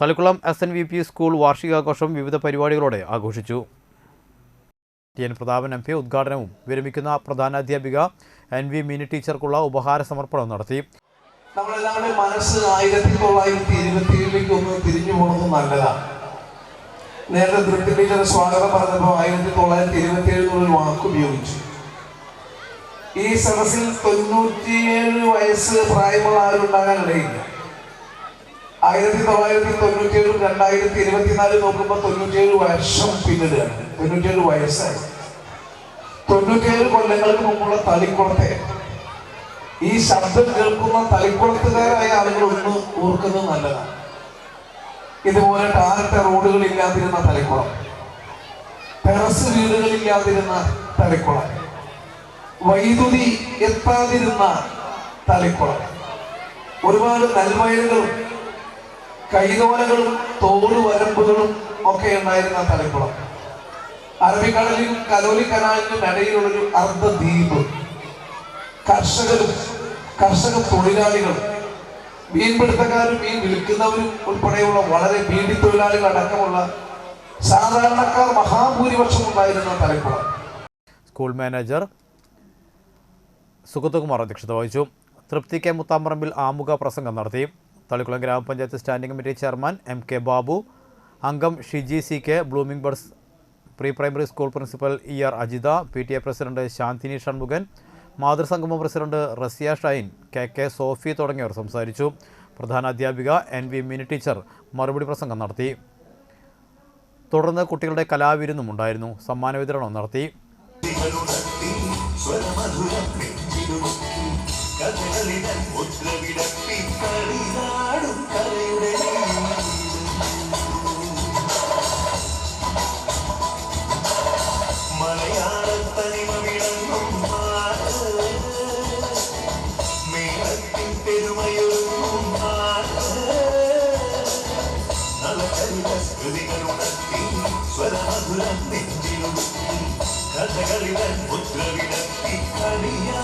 Thalikulam S N V P school വാർഷികാഘോഷം വിവിധ പരിപാടികളോടെ ആഘോഷിച്ചു. T N Prathapan M P ഉദ്ഘാടനവും വിരമിക്കുന്ന പ്രധാനാധ്യാപിക എൻ വി മിനി ടീച്ചർക്കുള്ള ഉപഹാര സമർപ്പണം നടത്തി. നമ്മളെല്ലാവരുടെയും മനസ്സ് ആയിരത്തി തൊള്ളായിരത്തി ഇരുപത്തി ഒന്ന് തിരിഞ്ഞു പോകുന്നത് നല്ലതാണ്. നേരത്തെ ടീച്ചർ സ്വാഗതം പറഞ്ഞപ്പോൾ ആയിരത്തി തൊള്ളായിരത്തി ഇരുപത്തി വാക്ക് ഉപയോഗിച്ചു. ഈ സദസ്സിൽ തൊണ്ണൂറ്റിയേഴ് വയസ്സ് പ്രായമുള്ള ആരുണ്ടാകാൻ ഇടയില്ല ആയിരത്തി തൊള്ളായിരത്തി തൊണ്ണൂറ്റിയേഴും രണ്ടായിരത്തി ഇരുപത്തിനാല് നോക്കുമ്പോൾ തൊണ്ണൂറ്റിയേഴ് വർഷം പിന്നിടുകയാണ്. തൊണ്ണൂറ്റിയേഴ് വയസ്സായി. തൊണ്ണൂറ്റിയേഴ് കൊല്ലങ്ങൾക്ക് മുമ്പുള്ള തളിക്കുളത്തെ. ഈ ശബ്ദം കേൾക്കുന്ന തളിക്കുളത്തുകാരായ ആളുകൾ ഒന്ന് ഓർക്കുന്നത് നല്ലതാണ്. ഇതുപോലെ ടാറിട്ട റോഡുകൾ ഇല്ലാതിരുന്ന തളിക്കുളം. ടെറസ് വീടുകൾ ഇല്ലാതിരുന്ന തളിക്കുളം. വൈദ്യുതി എത്താതിരുന്ന തളിക്കുളം. ഒരുപാട് നെൽവയലുകളും കൈതോലകളും തോടുവരമ്പുകളും ഒക്കെ ഉണ്ടായിരുന്ന തലക്കുളം. അറബിക്കടലിനും കലോലി കനാലിനും ഇടയിലുള്ളൊരു അർദ്ധദ്വീപ്. കർഷകരും കർഷക തൊഴിലാളികളും മീൻപിടുത്തക്കാരും മീൻ വിൽക്കുന്നവരും ഉൾപ്പെടെയുള്ള വളരെ വീടി തൊഴിലാളികൾ അടക്കമുള്ള സാധാരണക്കാർ മഹാഭൂരിപക്ഷം ഉണ്ടായിരുന്ന തലക്കുളം. സ്കൂൾ മാനേജർ സുഗതകുമാർ അധ്യക്ഷത വഹിച്ചു. തൃപ്തി കെ മുത്താമ്പറമ്പിൽ ആമുഖ പ്രസംഗം നടത്തി. തളിക്കുളം ഗ്രാമപഞ്ചായത്ത് standing committee chairman M K Babu അംഗം Shiji C K blooming birds pre primary school principal E R Ajitha P T A president Shanthini Shanmukhan മാതൃസംഗമ president Raziya Shine K K Sophy തുടങ്ങിയവർ സംസാരിച്ചു. പ്രധാന അധ്യാപിക N V mini teacher മറുപടി പ്രസംഗം നടത്തി. തുടർന്ന് കുട്ടികളുടെ കലാവിരുന്നും ഉണ്ടായിരുന്നു. സമ്മാന വിതരണവും നടത്തി. സ്മൃതികളുണർത്തി സ്വരാതുരം നെഞ്ചിലും കഥകളിവൻ മുദ്രവിടത്തി കളിയാ